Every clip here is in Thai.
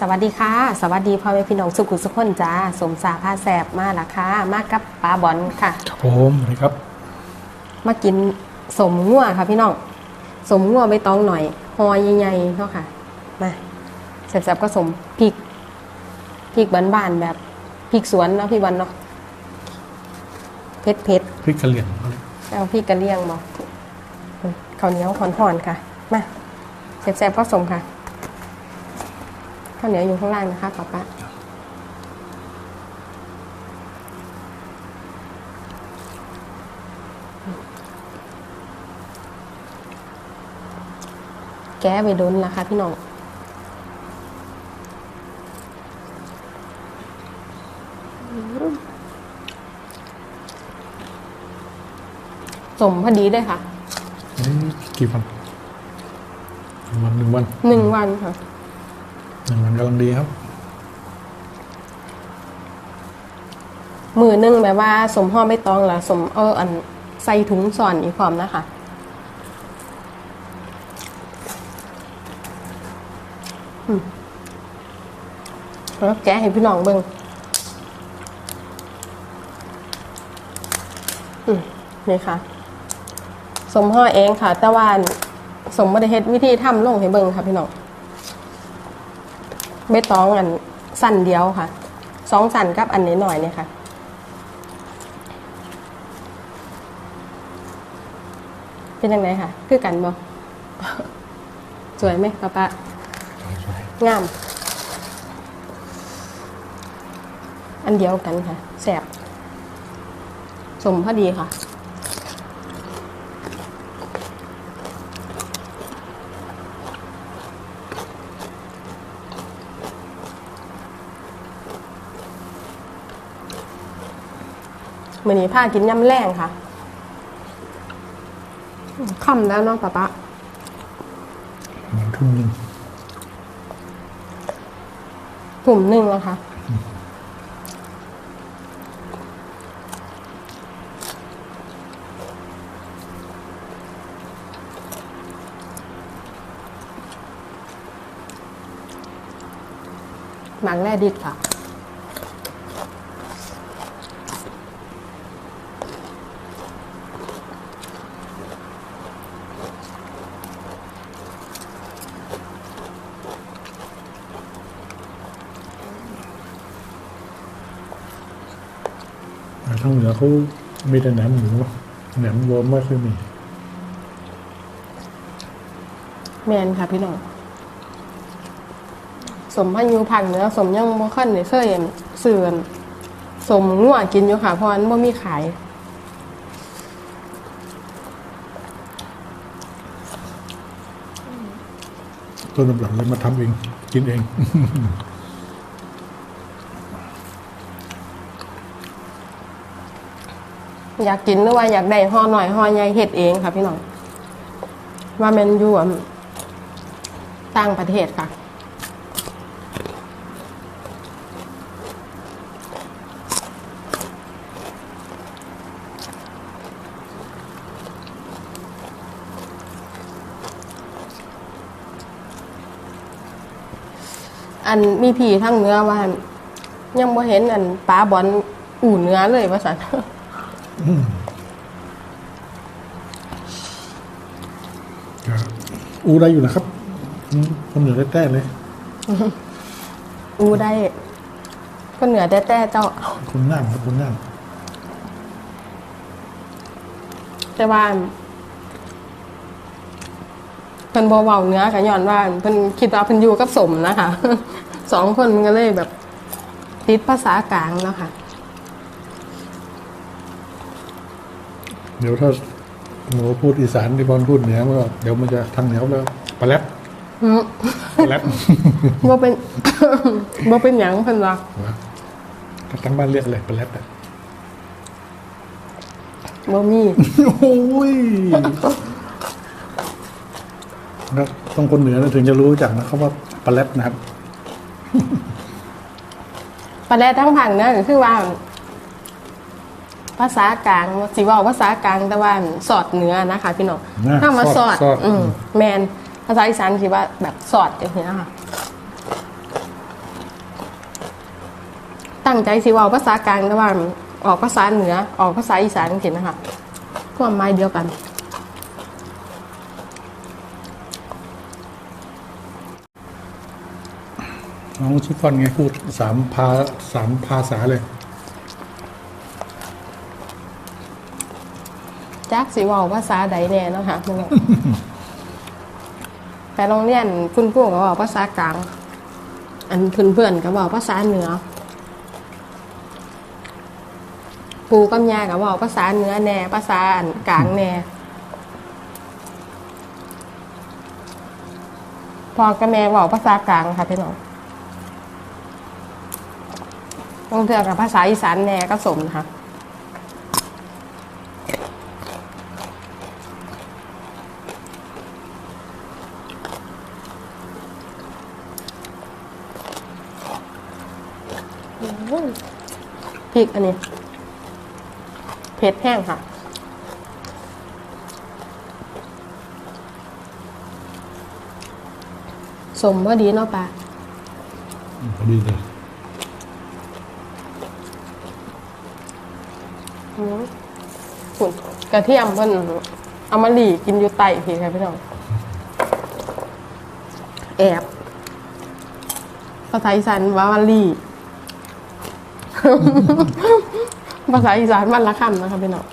สวัสดีค่ะ สวัสดีพ่อแม่พี่น้องสุขุมสุขคนจ้าสมสาผ้าแสบมาละค่ะมากับปลาบอลค่ะครับผมสวัสดีครับ มากินสมงัวค่ะ พี่น้องสมงัวใบตองหน่อยหอใหญ่ๆเนาะค่ะมาแสบๆก็สมพริกพริกบ้านๆแบบพริกสวนเนาะพี่บอลเนาะเผ็ดเผ็ดพริกกะเหรี่ยงเขาเรียกๆเอาพริกกระเลียงบอกข้าวเหนียวห่อนๆค่ะมาแสบๆก็สมค่ะ ข้าวเหนียวอยู่ข้างล่างนะคะป๊าป๊าแก้ไปโดนนะคะพี่น้องสมพอดีเลยค่ะอันนี้กี่วันหนึ่งวันหนึ่งวัน หนึ่งวันค่ะ หนึ่งวันกำลังดีครับ มือนึ่งแบบว่า สมห่อไม่ตองละสมเอออันใส่ถุงสอนอีกความนะคะแล้วแกให้พี่น้องเบิ่งนี่ค่ะ สมห่อเองค่ะ แต่ว่าสมบริเฮ็ดวิธีทำลงให้เบิ่งค่ะพี่น้อง ไม่ต้องอันสั่นเดียวค่ะสองสั่นกับอันนี้หน่อยเนี่ยค่ะ เป็นยังไงค่ะ คือกันบ่สวยไหมป้าป้างาม อันเดียวกันค่ะแสบสมพอดีค่ะ มื่อนี้ผ้ากินยำแรงค่ะค่ำแล้วเนาะป๊าป๊าเหมือนทุ่มหนึ่งถุ่มหนึ่งแล้วค่ะหมักแร่ดิดค่ะ ทางเหนือเขามีแต่แหนมหมูแหนมวัวไม่ค่อยมีแมนค่ะพี่น้องสมพันอยูผักเนื้อสมยังบ่ค่อนในเคยเห็นเสื่อนสมงัวกินอยู่ค่ะเพราะอันบ่มีขายต้นตำรับเลยมาทำเอง กินเอง อยากกินหรือว่าอยากได้ห่อหน่อยห่อใหญ่เฮ็ดเองค่ะพี่น้องว่าแมนยูอะต่างประเทศค่ะอันมีผีทั้งเนื้อว่ายังบ่เห็นอันปลาบอลอู่เนื้อเลยว่าสัน อูได้อยู่นะครับอืมคนเหนือแต้ๆเลย อูได้ก็เหนือแต่แต่เจ้า คนน่านครับคนน่านแต่ว่าเพิ่นบ่เว้าเนื้อกับย้อนว่าเพิ่นคิดว่าเพิ่นอยู่กับสมนะคะสองคนมันก็เลยแบบ ติดภาษากลางแล้วค่ะ เดี๋ยวถ้าหนูพูดอีสานที่บอลพูดเหนือมันก็เดี๋ยวมันจะทางเหนือแล้วปลาแรปอืมปลาแรปบ่เป็นบ่เป็นหยังเพิ่นว่าถ้าทั้งบ้านเรียกอะไรปลาแรปอะบ่มีโอ้ยนะต้องคนเหนือนะถึงจะรู้จักนะครับว่าปลาแรปนะครับประเด็นทั้งผังเนี่ยก็คือว่า ภาษากลางสิเว่าภาษากลางแต่ว่าสอดเนื้อนะคะพี่น้องนะถ้ามาสอดสอด อืมแมนภาษาอีสานสิว่าแบบสอดอย่างเงี้ยค่ะ ตั้งใจสิเว่าภาษากลางแต่ว่าออกภาษาเหนือ ออกภาษาอีสานเห็นนะคะความหมายเดียวกันน้องชิฟฟ่อนไงพูดสามภาสามภาษาเลย จักสิเว่าภาษาใดแน่เนาะค่ะพี่น้องแต่โรงเรียนคุณครูก็บอกภาษากลาง อันเพื่อนๆก็บอกภาษาเหนือ ปูกับยาก็บอกภาษาเหนือแน่ ภาษาอันกลางแน่พอกับแม่บอกภาษากลางค่ะพี่น้องต้องเทือกับภาษาอีสานแน่ก็สมนะคะ พ ริกอันนี้ เผ็ดแห้งค่ะ สมว่าดีเนาะปลาพอดีเลยอืมฝุ่นกระเทียมเพิ่นเอามาหลีกินอยู่ไต่พี่ค่ะพี่น้อง แอบภาษาอีสานว่าว่าหลี ภาษาอีสานมันละคำนะคะพี่น้อง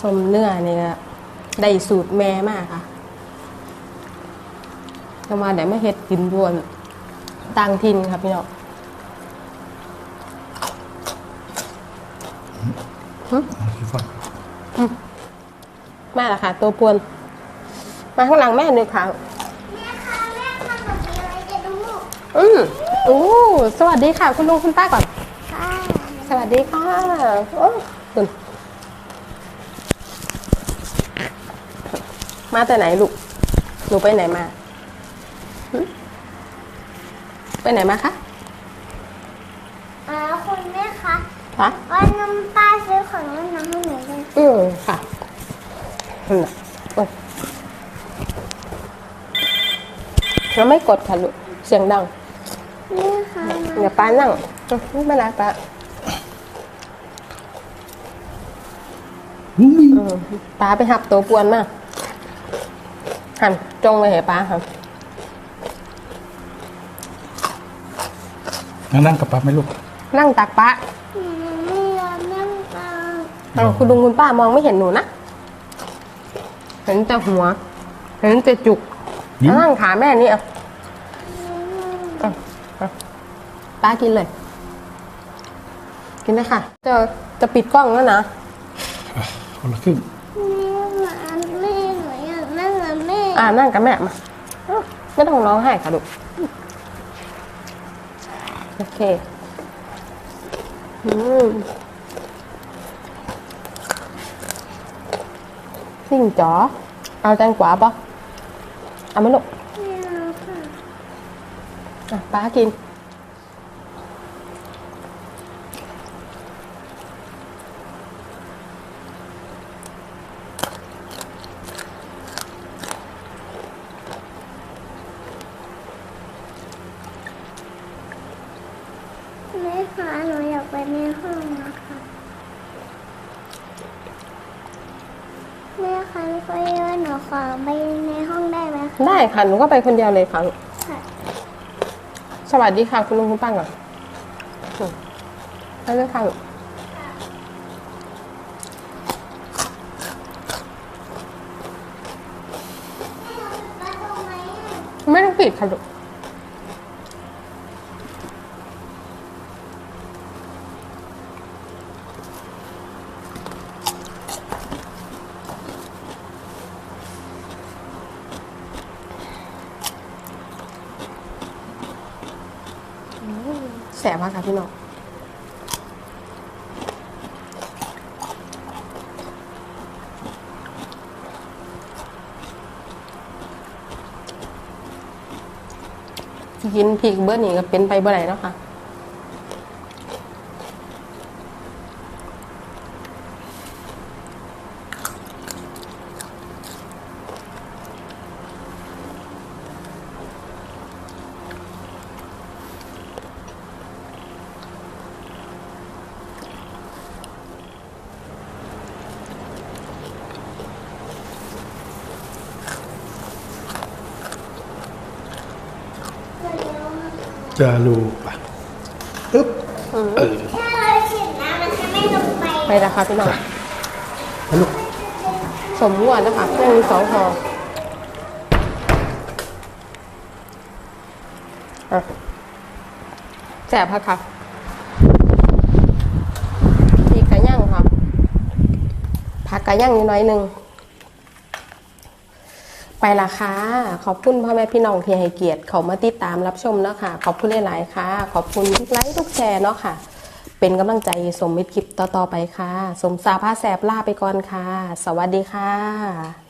สมเนื้อเนี่ยได้สูตรแม่มากค่ะจะมาได้ไม่เฮ็ดกินบวนต่างถิ่นค่ะพี่น้องน้องชิฟฟ่อนแม่ละค่ะ ตัวปวน มาข้างหลังแม่หนึ่งค่ะแม่คะแม่คะหนูมีอะไรจะดูอืมโอ้สวัสดีค่ะ คุณลุงคุณป้าก่อนค่ะสวัสดีค่ะ โอ้คุณมาแต่ไหนลูก หนูไปไหนมาหึไปไหนมาคะอ่าคุณแม่คะคะวันน้ำป้าซื้อของเล่นน้ำให้หนูด้วยอืมค่ะนั่นน่ะโอ้ย เราไม่กดค่ะลูกเสียงดังแม่คะเดี๋ยวป้านั่งอืมไม่รักป้าอุ้ยอืมป้าไปหับตัวปวนมาหันจงไปเหรป้าค่ะงั้นนั่งกับปั๊บไหมลูก นั่งตักป้าหนูไม่ยอมนั่งตามอ้าวคุณลุงคุณป้ามองไม่เห็นหนูนะ เห็นแต่หัว เห็นแต่จุก นี่นั่งขาแม่นี่อะอะอะป้ากินเลย กินเลยค่ะ จะจะปิดกล้องแล้วนะอะคนละครึ่งแม่มาแม่หนูอยากนั่งกับแม่อ่านั่งกับแม่มาอ้าวไม่ต้องร้องไห้ค่ะลูก โอเค อืมสิ่งจ๋อเอาแตงกวาปะ เอาไหมลูกไม่เอาค่ะอะป้ากิน แม่คะหนูอยากไปในห้องนะคะแม่ คะก็ว่าหนูขอไปในห้องได้ไหมคะได้ค่ะหนูก็ไปคนเดียวเลยค่ะลูกค่ะสวัสดีค่ะ คุณลุงคุณป้าก่อนอืมไปเลยค่ะลูกประตูไหมอะไม่ต้องปิดค่ะลูก แสบมากค่ะ พี่น้องกินพริกเบอร์นี่ก็เป็นไปบ่ไหนเนาะค่ะ จะรูปะอึ๊บเออถ้าเราฉีดน้ำมันจะไม่ลงไปไปนะคะพี่น้องไปลูกสมง่วนะคะเครื่องมีสองห่ออะแสบค่ะค่ะพีกระย่างค่ะผักกระย่างนิดน้อยหนึ่ง ไปละค่ะ ขอบคุณพ่อแม่พี่น้องที่ให้เกียรติเขามาติดตามรับชมเนาะค่ะ ขอบคุณหลายๆค่ะ ขอบคุณทุกไลค์ทุกแชร์เนาะค่ะ เป็นกำลังใจสมมิตรคลิปต่อๆไปค่ะ สมสาผ้าแสบล่าไปก่อนค่ะ สวัสดีค่ะ